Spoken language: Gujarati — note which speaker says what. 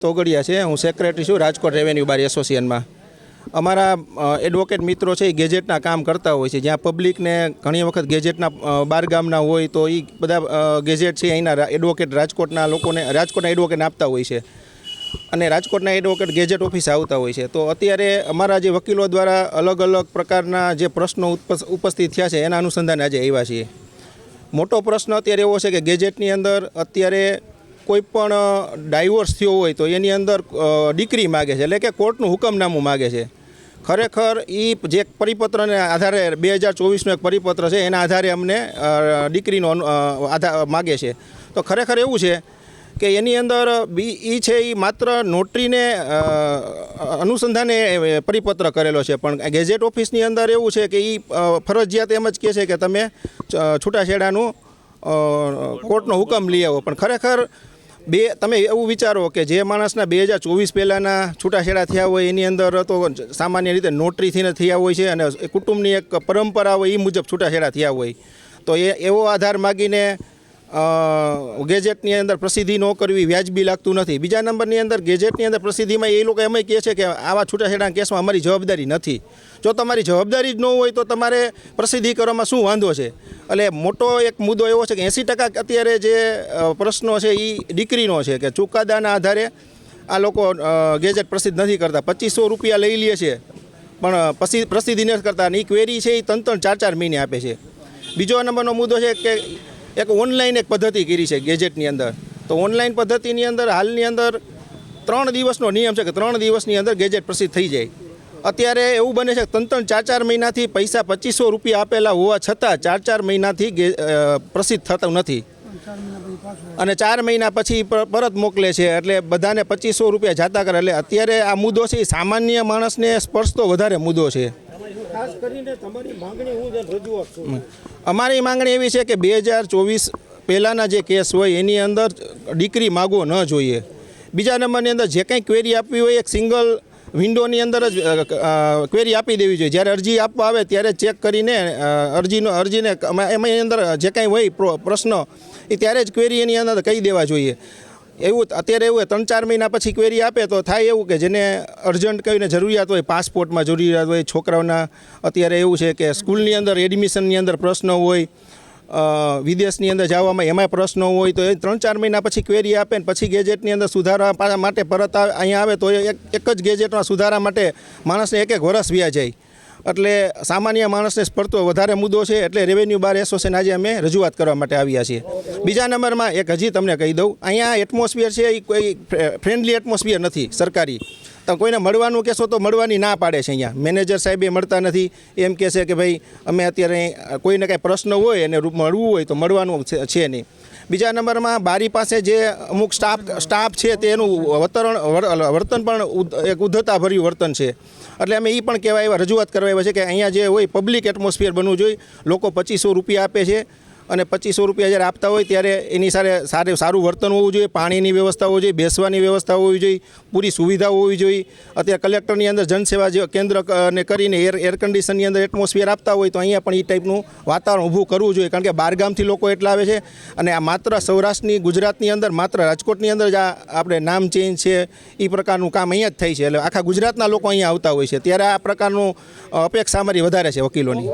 Speaker 1: તોગડિયા છે. હું સેક્રેટરી છું, રાજકોટ રેવન્યુ બાર એસોસિએશનમાં અમારા એડવોકેટ મિત્રો છે, એ ગેજેટના કામ કરતા હોય છે. જ્યાં પબ્લિકને ઘણી વખત ગેજેટના બારગામના બાર ગામના હોય તો એ બધા ગેજેટ છે, અહીંના એડવોકેટ રાજકોટના લોકોને, રાજકોટના એડવોકેટને આપતા હોય છે. અને રાજકોટના એડવોકેટ ગેજેટ ઓફિસ આવતા હોય છે. તો અત્યારે અમારા જે વકીલો દ્વારા અલગ અલગ પ્રકારના જે પ્રશ્નો ઉપસ- ઉપસ્થિત થયા છે, એના અનુસંધાને આજે આવ્યા છીએ. મોટો પ્રશ્ન અત્યારે એવો છે કે ગેજેટની અંદર અત્યારે કોઈ પણ ડાયવોર્સ થયો હોય તો એની અંદર અ, ડિક્રી માગે છે. એટલે કે કોર્ટનું હુકમનામું માગે છે. ખરેખર એ જે પરિપત્રને આધારે બે હજાર ચોવીસનો એક પરિપત્ર છે એના આધારે અમને અ, આધાર માગે છે. તો ખરેખર એવું છે કે એની અંદર બી એ છે એ માત્ર નોટરીને અનુસંધાને પરિપત્ર કરેલો છે. પણ ગેજેટ ઓફિસની અંદર એવું છે કે એ ફરજિયાત એમ જ કહે છે કે તમે છૂટાછેડાનું કોર્ટનો હુકમ લઈ આવો. પણ ખરેખર બે તમે એવું વિચારો કે જે માણસના બે હજાર ચોવીસ પહેલાંના છૂટાછેડા થયા હોય, એની અંદર તો સામાન્ય રીતે નોટરીથીને થયા હોય છે અને કુટુંબની એક પરંપરા હોય એ મુજબ છૂટાછેડા થયા હોય. તો એ એવો આધાર માગીને ગેજેટની અંદર પ્રસિદ્ધિ ન કરવી વ્યાજબી લાગતું નથી. બીજા નંબરની અંદર ગેજેટની અંદર પ્રસિદ્ધિમાં એ લોકો એમ કહે છે કે આવા છૂટાછેડાના કેસમાં અમારી જવાબદારી નથી. જો તમારી જવાબદારી જ ન હોય તો તમારે પ્રસિદ્ધિ કરવામાં શું વાંધો છે? એટલે મોટો એક મુદ્દો એવો છે કે એંસી ટકા અત્યારે જે પ્રશ્નો છે એ દીકરીનો છે કે ચુકાદાના આધારે આ લોકો ગેજેટ પ્રસિદ્ધ નથી કરતા. પચીસો રૂપિયા લઈ લે છે, પણ પછી પ્રસિદ્ધિ નથી કરતા. અને એ ક્વેરી છે એ ત્રણ ત્રણ ચાર ચાર મહિને આપે છે. બીજો નંબરનો મુદ્દો છે કે એક ઓનલાઈન એક પદ્ધતિ કરી છે ગેજેટની અંદર. તો ઓનલાઈન પદ્ધતિની અંદર, હાલની અંદર ત્રણ દિવસનો નિયમ છે કે ત્રણ દિવસની અંદર ગેજેટ પ્રસિદ્ધ થઈ જાય. અત્યારે એવું બને છે ત્રણ ત્રણ ચાર ચાર મહિનાથી પૈસા પચીસો રૂપિયા આપેલા હોવા છતાં ચાર ચાર મહિનાથી ગે- પ્રસિદ્ધ થતું નથી. અને ચાર મહિના પછી પરત મોકલે છે એટલે બધાને પચીસો રૂપિયા જાતા કરે. એટલે અત્યારે આ મુદ્દો છે સામાન્ય માણસને સ્પર્શતો વધારે મુદ્દો છે.
Speaker 2: ખાસ કરીને તમારી માંગણી હું રજૂઆત છું.
Speaker 1: અમારી માંગણી એવી છે કે બે હજાર ચોવીસ પહેલાંના જે કેસ હોય, એની અંદર ડિક્રી માગવો ન જોઈએ. બીજા નંબરની અંદર જે કંઈ ક્વેરી આપવી હોય, એક સિંગલ વિન્ડોની અંદર જ ક્વેરી આપી દેવી જોઈએ. જ્યારે અરજી આપવા આવે ત્યારે ચેક કરીને અરજીનો, અરજીને, એમાં એની અંદર જે કાંઈ હોય પ્રો- પ્રશ્ન, એ ત્યારે જ ક્વેરી એની અંદર કહી દેવા જોઈએ. એવું અત્યારે એવું ત્રણ ચાર મહિના પછી ક્વેરી આપે તો થાય એવું કે જેને અર્જન્ટ કહીને જરૂરિયાત હોય પાસપોર્ટમાં જરૂરિયાત હોય, છોકરાઓના અત્યારે એવું છે કે સ્કૂલની અંદર એડમિશનની અંદર પ્રશ્ન હોય વિદેશની અંદર જવામાં એમાંય પ્રશ્નો હોય, તો એ ત્રણ ચાર મહિના પછી ક્વેરી આપે ને પછી ગેજેટની અંદર સુધારા માટે પરત આવે- અહીંયા આવે તો એક જ ગેજેટમાં સુધારા માટે માણસને એક એક વરસ વ્યા જાય એટલે સામાન્ય માણસને સ્પર્ધતો વધારે મુદ્દો છે એટલે રેવન્યુ બાર એસોસિએશન આજે અમે રજૂઆત કરવા માટે આવ્યા છીએ. બીજા નંબરમાં એક હજી તમને કહી દઉં. અહીંયા એટમોસ્ફિયર છે એ કોઈ ફ્રેન્ડલી એટમોસ્ફિયર નથી સરકારી. તો કોઈને મળવાનું કહેશો તો મળવાની ના પાડે છે અહીંયા. મેનેજર સાહેબ એ મળતા નથી. એમ કહે છે કે ભાઈ, અમે અત્યારે કોઈને કાંઈ પ્રશ્ન હોય અને મળવું હોય તો મળવાનું છે નહીં. બીજા નંબરમાં બારી પાસે જે અમુક સ્ટાફ સ્ટાફ છે તેનું વતરણ વર્તન પણ એક ઉદ્ધતાભર્યું વર્તન છે. એટલે અમે એ પણ કહેવા એવા રજૂઆત કરવા એવા છે કે અહીંયા જે હોય પબ્લિક એટમોસ્ફિયર બનવું જોઈએ. લોકો પચીસો રૂપિયા આપે છે. અને પચીસો રૂપિયા જ્યારે આપતા હોય ત્યારે એની સાથે સારું સારું વર્તન હોવું જોઈએ, પાણીની વ્યવસ્થા હોવી જોઈએ, બેસવાની વ્યવસ્થા હોવી જોઈએ, પૂરી સુવિધા હોવી જોઈએ. અત્યારે કલેક્ટરની અંદર જનસેવા કેન્દ્ર ને કરીને એર એર કન્ડિશનની અંદર એટમોસ્ફિયર આપતા હોય તો અહીંયા પણ એ ટાઈપનું વાતાવરણ ઊભું કરવું જોઈએ. કારણ કે બહારગામથી લોકો એટલા આવે છે અને આ માત્ર સૌરાષ્ટ્રની, ગુજરાતની અંદર માત્ર રાજકોટની અંદર જ આ આપણે નામ ચેન્જ છે એ પ્રકારનું કામ અહીંયા જ થાય છે. એટલે આખા ગુજરાતના લોકો અહીંયા આવતા હોય છે. ત્યારે આ પ્રકારનું અપેક્ષા અમારી વધારે છે વકીલોની.